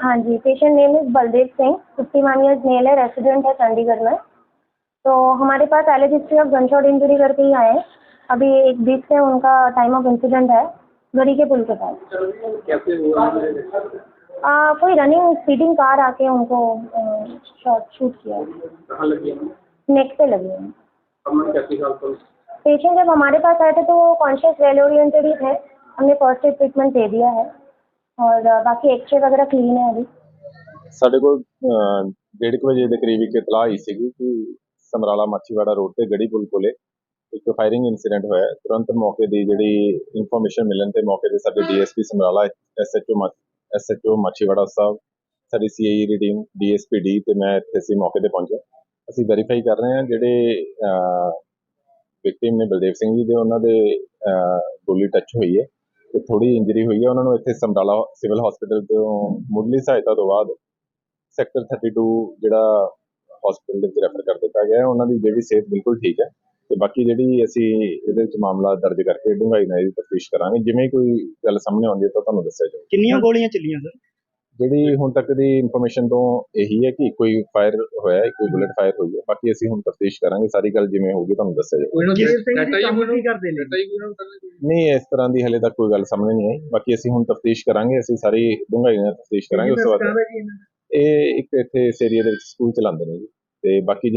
हाँ जी patient name is Baldev Singh fifty one year male है resident है चंडीगढ़ में। तो हमारे पास alleged history of gun shot injury करके ही आए हैं। अभी एक बीस से उनका टाइम ऑफ़ इंसिडेंट है गरी के पुल के पास। आ, कोई रनिंग स्पीडिंग कार आके उनको शॉट शूट किया। नेक पे लगी है पेशेंट जब हमारे पास आए थे तो वो कॉन्शियस वेल ओरिएंटेड ही थे। हमने फ़र्स्ट एड ट्रीटमेंट दे दिया है। ਔਰ ਬਾਕੀ ਐਕਸਰੇ ਵਗੈਰਾ ਕਲੀਨ ਹੈ ਅਭੀ ਸਾਡੇ ਕੋਲ ਡੇਢ ਕੁ ਵਜੇ ਦੇ ਕਰੀਬ ਇੱਕ ਇਤਲਾਹ ਆਈ ਸੀਗੀ ਕਿ ਸਮਰਾਲਾ ਮਾਛੀਵਾੜਾ ਰੋਡ ਤੇ ਗੜੀ ਪੁਲ ਕੋਲੇ ਇੱਕ ਫਾਇਰਿੰਗ ਇਨਸੀਡੈਂਟ ਹੋਇਆ ਤੁਰੰਤ ਮੌਕੇ ਦੀ ਜਿਹੜੀ ਇਨਫੋਰਮੇਸ਼ਨ ਮਿਲਣ ਤੇ ਮੌਕੇ ਤੇ ਸਾਡੇ DSP Samrala SHO SHO Machhiwara sahib ਸਾਡੀ ਸੀਆਈ ਦੀ ਟੀਮ ਡੀਐਸਪੀ ਡੀ ਤੇ ਮੈਂ ਇੱਥੇ ਸੀ ਮੌਕੇ ਤੇ ਪਹੁੰਚਿਆ। ਅਸੀਂ ਵੈਰੀਫਾਈ ਕਰ ਰਹੇ ਹਾਂ ਜਿਹੜੇ ਵਿਕਟਿਮ ਨੇ ਬਲਦੇਵ ਸਿੰਘ ਜੀ ਦੇ ਉਹਨਾਂ ਦੇ ਅਹ, ਗੋਲੀ ਟੱਚ ਹੋਈ ਹੈ। ਥੋੜੀ ਇੰਜਰੀ ਹੋਈ ਹੈ, ਉਹਨਾਂ ਨੂੰ ਇੱਥੇ ਸਮਰਾਲਾ ਸਿਵਲ ਹਸਪੀਟਲ ਤੋਂ ਮੁੱਢਲੀ ਸਹਾਇਤਾ ਤੋਂ ਬਾਅਦ ਸੈਕਟਰ 32 ਜਿਹੜਾ ਹਸਪੀਟਲ ਦੇ ਵਿੱਚ ਰੈਫਰ ਕਰ ਦਿੱਤਾ ਗਿਆ ਉਹਨਾਂ ਦੀ ਜਿਹੜੀ ਸਿਹਤ ਬਿਲਕੁਲ ਠੀਕ ਹੈ ਤੇ ਬਾਕੀ ਜਿਹੜੀ ਅਸੀਂ ਇਹਦੇ ਵਿੱਚ ਮਾਮਲਾ ਦਰਜ ਕਰਕੇ ਡੂੰਘਾਈ ਨਾਲ ਇਹਦੀ ਤਫਤੀਸ਼ ਕਰਾਂਗੇ, ਜਿਵੇਂ ਕੋਈ ਗੱਲ ਸਾਹਮਣੇ ਆਉਂਦੀ ਹੈ ਤਾਂ ਤੁਹਾਨੂੰ ਦੱਸਿਆ ਜਾਊ ਕਿੰਨੀਆਂ ਗੋਲੀਆਂ ਚੱਲੀਆਂ ਸਰ ਜਿਹੜੀ ਹੁਣ ਤੱਕ ਦੀ ਇਨਫੋਰਮੇਸ਼ਨ ਤੋਂ ਇਹੀ ਹੈ ਕਿ ਕੋਈ ਫਾਇਰ ਹੋਇਆ ਹੈ ਕੋਈ ਬੁਲੇਟ ਫਾਇਰ ਹੋਈ ਹੈ। ਬਾਕੀ ਅਸੀਂ ਹੁਣ ਤਫਤੀਸ਼ ਕਰਾਂਗੇ ਸਾਰੀ ਗੱਲ ਜਿਵੇਂ ਹੋਊਗੀ ਤੁਹਾਨੂੰ ਦੱਸਿਆ ਜਾਊ ਜਗੀਰ ਸਿੰਘ ਜੀ ਕੰਮ ਕੀ ਕਰਦੇ ਨੇ। ਨਹੀਂ ਇਸ ਤਰ੍ਹਾਂ ਦੀ ਹਲੇ ਤੱਕ ਕੋਈ ਗੱਲ ਸਾਹਮਣੇ ਨਹੀਂ ਆਈ। ਬਾਕੀ ਅਸੀਂ ਹੁਣ ਤਫਤੀਸ਼ ਕਰਾਂਗੇ ਅਸੀਂ ਸਾਰੀ ਡੂੰਘਾਈ ਨਾਲ ਤਫਤੀਸ਼ ਕਰਾਂਗੇ ਉਸ ਤੋਂ ਬਾਅਦ ਇਹ ਇੱਕ ਇੱਥੇ ਇਸ ਏਰੀਆ ਦੇ ਵਿੱਚ ਸਕੂਲ ਚਲਾਉਂਦੇ ਨੇ ਜੀ। ਤੇ ਬਾਕੀ ਜਿਵੇਂ